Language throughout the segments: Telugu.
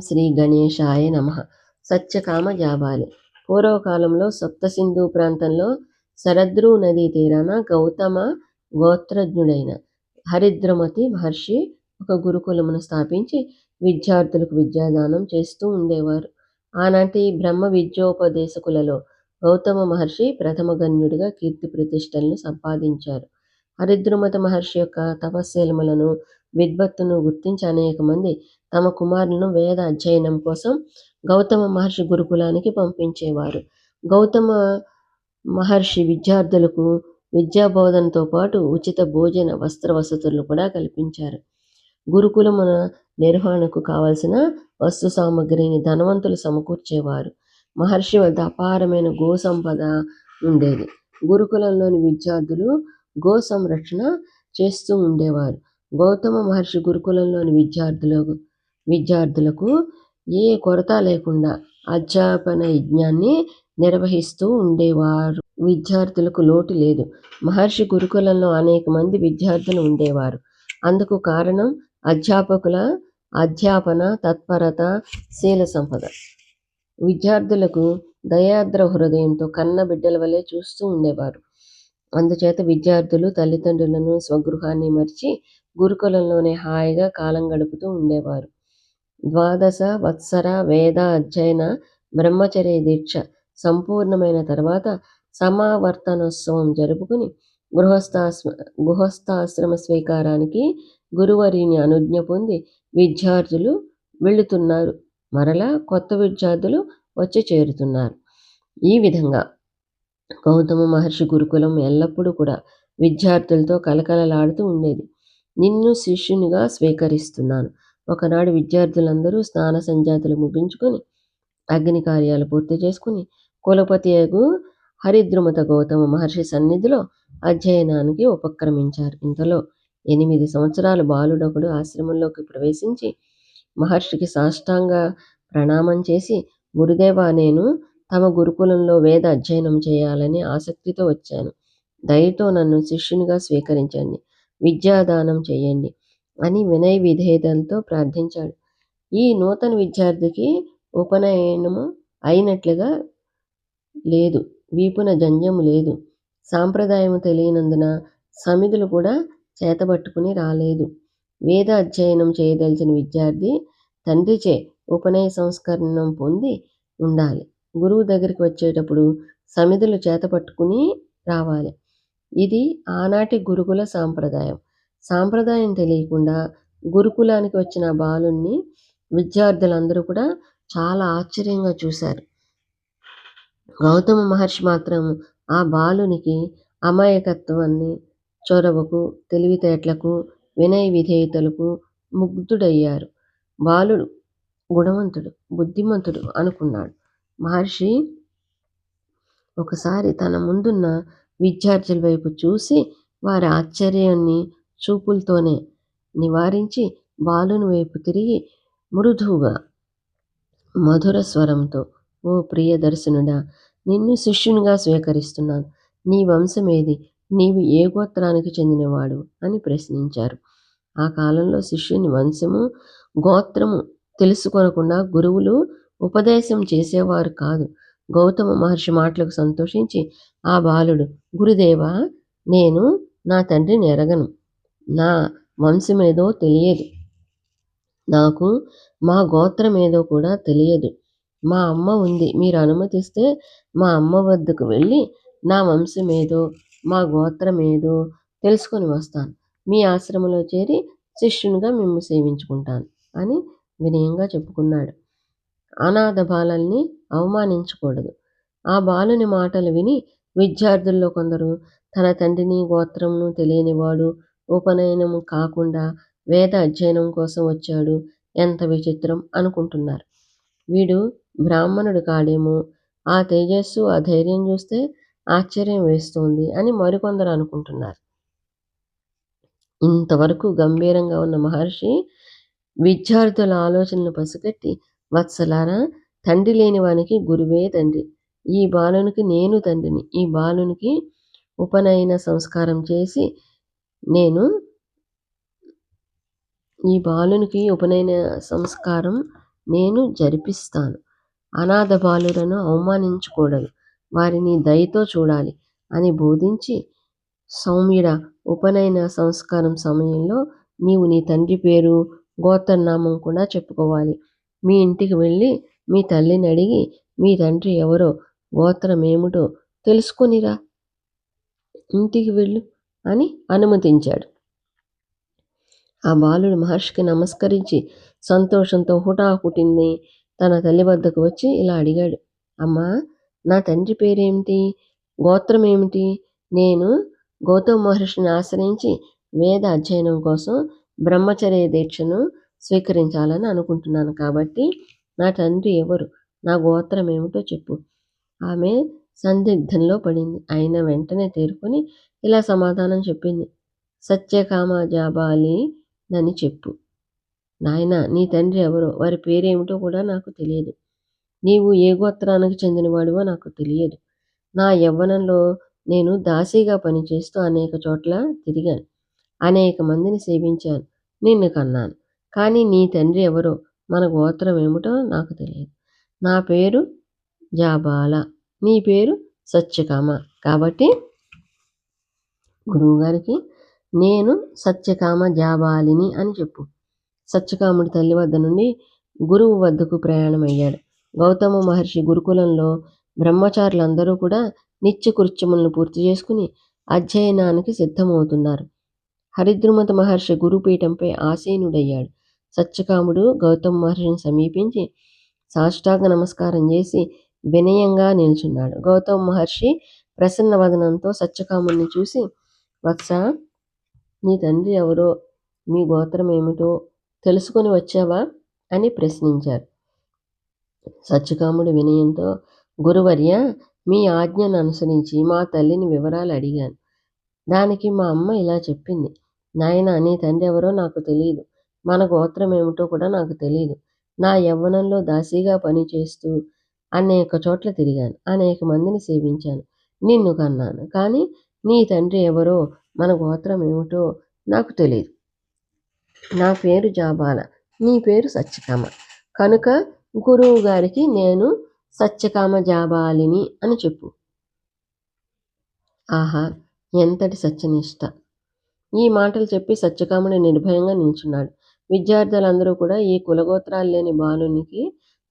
శ్రీ గణేశాయ నమ. సత్యకామ జాబాలి పూర్వకాలంలో సప్తసింధు ప్రాంతంలో శరద్రు నదీ తీరాన గౌతమ గోత్రజ్ఞుడైన హరిద్రమతి మహర్షి ఒక గురుకులమును స్థాపించి విద్యార్థులకు విద్యాదానం చేస్తూ ఉండేవారు. ఆనాటి బ్రహ్మ విద్యోపదేశకులలో గౌతమ మహర్షి ప్రథమ గణ్యుడిగా కీర్తి ప్రతిష్టలను సంపాదించారు. హరిద్రుమత మహర్షి యొక్క తపశీలములను విద్వత్తును గుర్తించి అనేక మంది తమ కుమారులను వేద అధ్యయనం కోసం గౌతమ మహర్షి గురుకులానికి పంపించేవారు. గౌతమ మహర్షి విద్యార్థులకు విద్యాబోధనతో పాటు ఉచిత భోజన వస్త్ర వసతులు కూడా కల్పించారు. గురుకులమున నిర్వహణకు కావలసిన వస్తు సామగ్రిని ధనవంతులు సమకూర్చేవారు. మహర్షి వద్ద అపారమైన గో సంపద ఉండేది. గురుకులంలోని విద్యార్థులు గో సంరక్షణ చేస్తూ ఉండేవారు. గౌతమ మహర్షి గురుకులంలోని విద్యార్థులకు విద్యార్థులకు ఏ కొరత లేకుండా అధ్యాపన యజ్ఞాన్ని నిర్వహిస్తూ ఉండేవారు. విద్యార్థులకు లోటు లేదు. మహర్షి గురుకులంలో అనేక మంది విద్యార్థులు ఉండేవారు. అందుకు కారణం అధ్యాపకుల అధ్యాపన తత్పరత శీల సంపద. విద్యార్థులకు దయాద్ర హృదయంతో కన్న బిడ్డల వలె చూస్తూ ఉండేవారు. అందుచేత విద్యార్థులు తల్లిదండ్రులను స్వగృహాన్ని మర్చి గురుకులంలోనే హాయిగా కాలం గడుపుతూ ఉండేవారు. ద్వాదశ వత్సర వేద అధ్యయన బ్రహ్మచర్య దీక్ష సంపూర్ణమైన తర్వాత సమావర్తనోత్సవం జరుపుకుని గృహస్థాశ్ర గృహస్థాశ్రమ స్వీకారానికి గురువరిని అనుజ్ఞ పొంది విద్యార్థులు వెళుతున్నారు. మరలా కొత్త విద్యార్థులు వచ్చి చేరుతున్నారు. ఈ విధంగా గౌతమ మహర్షి గురుకులం ఎల్లప్పుడూ కూడా విద్యార్థులతో కలకలలాడుతూ ఉండేది. నిన్ను శిష్యునిగా స్వీకరిస్తున్నాను. ఒకనాడు విద్యార్థులందరూ స్నాన సంజాతులు ముగించుకొని అగ్ని కార్యాలు పూర్తి చేసుకుని కులపతి హరిద్రుమత గౌతమ మహర్షి సన్నిధిలో అధ్యయనానికి ఉపక్రమించారు. ఇంతలో ఎనిమిది సంవత్సరాల బాలుడొకడు ఆశ్రమంలోకి ప్రవేశించి మహర్షికి సాష్టాంగ ప్రణామం చేసి గురుదేవ నేను తమ గురుకులంలో వేద అధ్యయనం చేయాలని ఆసక్తితో వచ్చాను. దయతో నన్ను శిష్యునిగా స్వీకరించండి. విద్యాదానం చేయండి అని వినయ విధేయతలతో ప్రార్థించాడు. ఈ నూతన విద్యార్థికి ఉపనయనము అయినట్లుగా లేదు వీపున జంజము లేదు సాంప్రదాయము తెలియనందున సమిధులు కూడా చేతబట్టుకుని రాలేదు. వేద అధ్యయనం చేయదలిచిన విద్యార్థి తండ్రిచే ఉపనయ సంస్కరణం పొంది ఉండాలి. గురువు దగ్గరికి వచ్చేటప్పుడు సమిధులు చేత పట్టుకుని రావాలి. ఇది ఆనాటి గురుకుల సాంప్రదాయం. సాంప్రదాయం తెలియకుండా గురుకులానికి వచ్చిన బాలుణ్ణి విద్యార్థులందరూ కూడా చాలా ఆశ్చర్యంగా చూశారు. గౌతమ మహర్షి మాత్రం ఆ బాలునికి అమాయకత్వాన్ని చొరవకు తెలివితేటలకు వినయ విధేయతలకు ముగ్ధుడయ్యారు. బాలుడు గుణవంతుడు బుద్ధిమంతుడు అనుకున్నాడు. మహర్షి ఒకసారి తన ముందున్న విద్యార్థుల వైపు చూసి వారి ఆశ్చర్యాన్ని చూపులతోనే నివారించి బాలుని వైపు తిరిగి మృదువుగా మధుర స్వరంతో ఓ ప్రియదర్శనుడా నిన్ను శిష్యునిగా స్వీకరిస్తున్నాను. నీ వంశమేది నీవు ఏ గోత్రానికి చెందినవాడు? అని ప్రశ్నించారు. ఆ కాలంలో శిష్యుని వంశము గోత్రము తెలుసుకొనకుండా గురువులు ఉపదేశం చేసేవారు కాదు. గౌతమ మహర్షి మాటలకు సంతోషించి ఆ బాలుడు గురుదేవ నేను నా తండ్రిని ఎరగను. నా వంశమేదో తెలియదు. నాకు మా గోత్రం ఏదో కూడా తెలియదు. మా అమ్మ ఉంది. మీరు అనుమతిస్తే మా అమ్మ వద్దకు వెళ్ళి నా వంశం ఏదో మా గోత్రం ఏదో తెలుసుకొని వస్తాను. మీ ఆశ్రమంలో చేరి శిష్యునిగా మేము సేవించుకుంటాను అని వినయంగా చెప్పుకున్నాడు. అనాథ బాలల్ని అవమానించకూడదు. ఆ బాలుని మాటలు విని విద్యార్థుల్లో కొందరు తన తండ్రిని గోత్రమును తెలియనివాడు ఉపనయనం కాకుండా వేద అధ్యయనం కోసం వచ్చాడు. ఎంత విచిత్రం అనుకుంటున్నారు. వీడు బ్రాహ్మణుడు కాడేమో. ఆ తేజస్సు ఆ ధైర్యం చూస్తే ఆశ్చర్యం వేస్తోంది అని మరికొందరు అనుకుంటున్నారు. ఇంతవరకు గంభీరంగా ఉన్న మహర్షి విద్యార్థుల ఆలోచనలు పసిగట్టి వత్సలారా తండ్రి లేని వానికి గురువే తండ్రి. ఈ బాలునికి నేను తండ్రిని. ఈ బాలునికి ఉపనయన సంస్కారం చేసి నేను ఈ బాలునికి ఉపనయన సంస్కారం నేను జరిపిస్తాను. అనాథ బాలులను అవమానించకూడదు వారిని దయతో చూడాలి అని బోధించి సౌమ్యుడ ఉపనయన సంస్కారం సమయంలో నీవు నీ తండ్రి పేరు గోత్రనామం కూడా చెప్పుకోవాలి. మీ ఇంటికి వెళ్ళి మీ తల్లిని అడిగి మీ తండ్రి ఎవరో గోత్రం ఏమిటో తెలుసుకునిరా ఇంటికి వెళ్ళు అని అనుమతించాడు. ఆ బాలుడు మహర్షికి నమస్కరించి సంతోషంతో హుటాహుటింది. తన తల్లి వద్దకు వచ్చి ఇలా అడిగాడు అమ్మా నా తండ్రి పేరేమిటి? గోత్రం ఏమిటి? నేను గౌతమ మహర్షిని ఆశ్రయించి వేద అధ్యయనం కోసం బ్రహ్మచర్య దీక్షను స్వీకరించాలని అనుకుంటున్నాను. కాబట్టి నా తండ్రి ఎవరు? నా గోత్రం ఏమిటో చెప్పు. ఆమె సందిగ్ధంలో పడింది. ఆయన వెంటనే తేరుకొని ఇలా సమాధానం చెప్పింది. సత్యకామ జాబాలి నని చెప్పు. నాయన నీ తండ్రి ఎవరో? వారి పేరేమిటో కూడా నాకు తెలియదు. నీవు ఏ గోత్రానికి చెందినవాడివో నాకు తెలియదు. నా యవ్వనంలో నేను దాసీగా పనిచేస్తూ అనేక చోట్ల తిరిగాను. అనేక మందిని సేవించాను. నిన్ను కన్నాను. కానీ నీ తండ్రి ఎవరో? మన గోత్రం ఏమిటో నాకు తెలియదు. నా పేరు జాబాల. నీ పేరు సత్యకామ. కాబట్టి గురువుగారికి నేను సత్యకామ జాబాలిని అని చెప్పు. సత్యకాముడి తల్లి వద్ద నుండి గురువు వద్దకు ప్రయాణమయ్యాడు. గౌతమ మహర్షి గురుకులంలో బ్రహ్మచారులందరూ కూడా నిత్య కృత్యములను పూర్తి చేసుకుని అధ్యయనానికి సిద్ధమవుతున్నారు. హరిద్రుమత మహర్షి గురుపీఠంపై ఆసీనుడయ్యాడు. సత్యకాముడు గౌతమ మహర్షిని సమీపించి సాష్టాంగ నమస్కారం చేసి వినయంగా నిల్చున్నాడు. గౌతమ మహర్షి ప్రసన్న వదనంతో సత్యకాముడిని చూసి వత్స నీ తండ్రి ఎవరో మీ గోత్రం ఏమిటో తెలుసుకొని వచ్చావా? అని ప్రశ్నించారు. సత్యకాముడు వినయంతో గురువర్య మీ ఆజ్ఞను అనుసరించి మా తల్లిని వివరాలు అడిగాను. దానికి మా అమ్మ ఇలా చెప్పింది. నాయన నీ తండ్రి ఎవరో నాకు తెలియదు మన గోత్రం ఏమిటో కూడా నాకు తెలియదు నా యవ్వనంలో దాసీగా పనిచేస్తూ అనేక చోట్ల తిరిగాను అనేక మందిని సేవించాను నిన్ను కన్నాను. కానీ నీ తండ్రి ఎవరో మన గోత్రం ఏమిటో నాకు తెలియదు నా పేరు జాబాల నీ పేరు సత్యకామ. కనుక గురువు గారికి నేను సత్యకామ జాబాలిని అని చెప్పు. ఆహా ఎంతటి సత్యనిష్ట. ఈ మాటలు చెప్పి సత్యకాముడు నిర్భయంగా నిల్చున్నాడు. విద్యార్థులందరూ కూడా ఈ కులగోత్రాలు లేని బాలునికి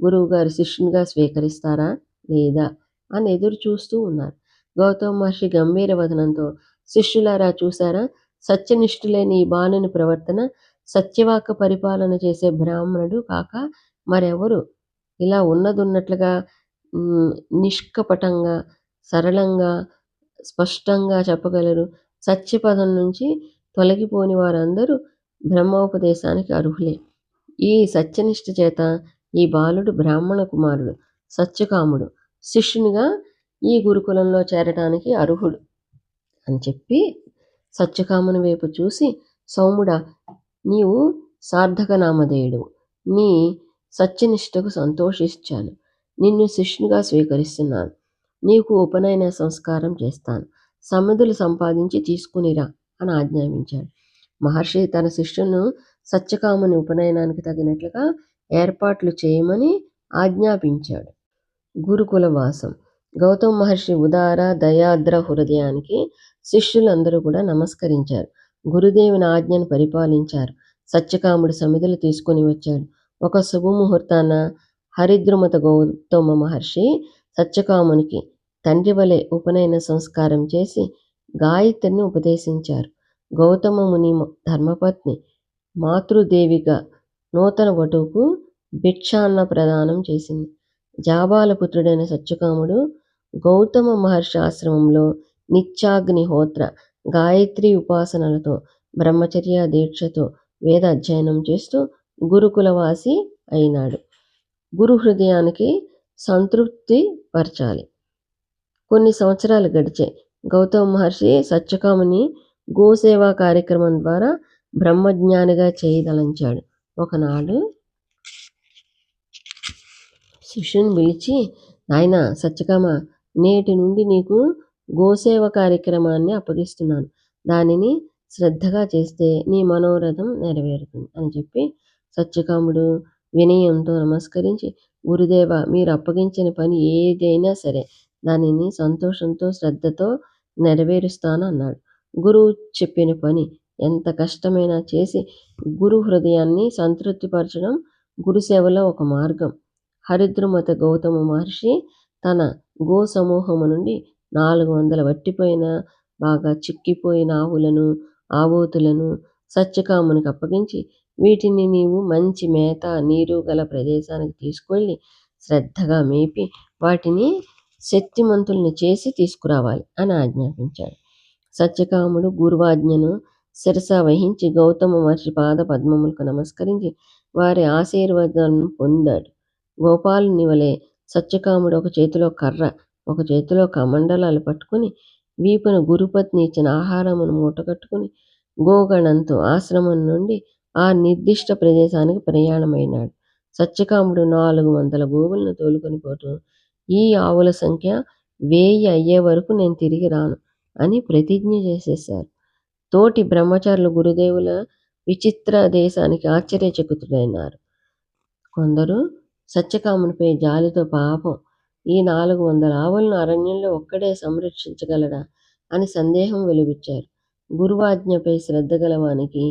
గురువుగారి శిష్యునిగా స్వీకరిస్తారా లేదా అని ఎదురు చూస్తూ ఉన్నారు. గౌతమ మహర్షి గంభీర వదనంతో శిష్యులారా చూసారా సత్యనిష్ఠులేని ఈ బాలుని ప్రవర్తన సత్యవాక పరిపాలన చేసే బ్రాహ్మణుడు కాక మరెవరు? ఇలా ఉన్నదున్నట్లుగా నిష్కపటంగా సరళంగా స్పష్టంగా చెప్పగలరు. సత్యపదం నుంచి తొలగిపోని వారందరూ బ్రహ్మోపదేశానికి అర్హులే. ఈ సత్యనిష్ట చేత ఈ బాలుడు బ్రాహ్మణ కుమారుడు సత్యకాముడు శిష్యునిగా ఈ గురుకులంలో చేరటానికి అర్హుడు అని చెప్పి సత్యకాముని వైపు చూసి సౌముడా నీవు సార్థక నామధేయుడు నీ సత్యనిష్టకు సంతోషించాను. నిన్ను శిష్యునిగా స్వీకరిస్తున్నాను. నీకు ఉపనయన సంస్కారం చేస్తాను. సమధులు సంపాదించి తీసుకునిరా అని ఆజ్ఞాపించాడు. మహర్షి తన శిష్యును సత్యకాముని ఉపనయనానికి తగినట్లుగా ఏర్పాట్లు చేయమని ఆజ్ఞాపించాడు. గురుకుల వాసం. గౌతమ మహర్షి ఉదార దయాద్ర హృదయానికి శిష్యులందరూ కూడా నమస్కరించారు. గురుదేవుని ఆజ్ఞను పరిపాలించారు. సత్యకాముడు సమిధులు తీసుకుని వచ్చాడు. ఒక శుభముహూర్తాన హరిద్రుమత గౌతమ మహర్షి సత్యకామునికి తండ్రి వలె ఉపనయన సంస్కారం చేసి గాయత్రిని ఉపదేశించారు. గౌతమ ముని ధర్మపత్ని మాతృదేవిగా నూతన వటువుకు భిక్షాన్న ప్రదానం చేసింది. జాబాల పుత్రుడైన సత్యకాముడు గౌతమ మహర్షి ఆశ్రమంలో నిత్యాగ్నిహోత్ర గాయత్రి ఉపాసనలతో బ్రహ్మచర్య దీక్షతో వేద అధ్యయనం చేస్తూ గురుకులవాసి అయినాడు. గురు హృదయానికి సంతృప్తి పరచాలి. కొన్ని సంవత్సరాలు గడిచే గౌతమ మహర్షి సత్యకాముని గోసేవా కార్యక్రమం ద్వారా బ్రహ్మజ్ఞానిగా చేయదలంచాడు. ఒకనాడు శిష్యుని పిలిచి నాయన సత్యకామ నేటి నుండి నీకు గోసేవ కార్యక్రమాన్ని అప్పగిస్తున్నాను. దానిని శ్రద్ధగా చేస్తే నీ మనోరథం నెరవేరుతుంది అని చెప్పి సత్యకాముడు వినయంతో నమస్కరించి గురుదేవ మీరు అప్పగించిన పని ఏదైనా సరే దానిని సంతోషంతో శ్రద్ధతో నెరవేరుస్తాను అన్నాడు. గురువు చెప్పిన పని. ఎంత కష్టమైనా చేసి గురు హృదయాన్ని సంతృప్తిపరచడం గురుసేవలో ఒక మార్గం. హరిద్రమత గౌతమ మహర్షి తన గో సమూహము నుండి నాలుగు వందల వట్టిపోయిన బాగా చిక్కిపోయిన ఆవులను ఆవోతులను సత్యకామునికి అప్పగించి వీటిని నీవు మంచి మేత నీరు గల ప్రదేశానికి తీసుకెళ్ళి శ్రద్ధగా మేపి వాటిని శక్తిమంతుల్ని చేసి తీసుకురావాలి అని ఆజ్ఞాపించాడు. సత్యకాముడు గురువాజ్ఞను శిరస వహించి గౌతమ మహర్షి పాద పద్మములకు నమస్కరించి వారి ఆశీర్వాదాలను పొందాడు. గోపాలుని వలె సత్యకాముడు ఒక చేతిలో కర్ర ఒక చేతిలో కమండలాలు పట్టుకుని వీపును గురుపత్ని ఇచ్చిన ఆహారమును మూటకట్టుకుని గోగణంతో ఆశ్రమం నుండి ఆ నిర్దిష్ట ప్రదేశానికి ప్రయాణమైనాడు. సత్యకాముడు నాలుగు వందల గోవులను తోలుకొని పోతూ ఈ ఆవుల సంఖ్య వేయి అయ్యే వరకు నేను తిరిగి రాను. అని ప్రతిజ్ఞ చేసేశారు. తోటి బ్రహ్మచారులు గురుదేవుల విచిత్ర దేశానికి ఆశ్చర్యచకుతుడైనారు కొందరు సత్యకామునిపై జాలితో పాపం ఈ నాలుగు వందల ఆవులను అరణ్యంలో ఒక్కడే సంరక్షించగలడా అని సందేహం వెలుబుచ్చారు గురువాజ్ఞపై శ్రద్ధ గలవానికి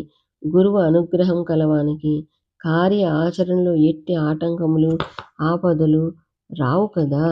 గురువు అనుగ్రహం కలవానికి కార్య ఆచరణలో ఎట్టి ఆటంకములు ఆపదలు రావు కదా?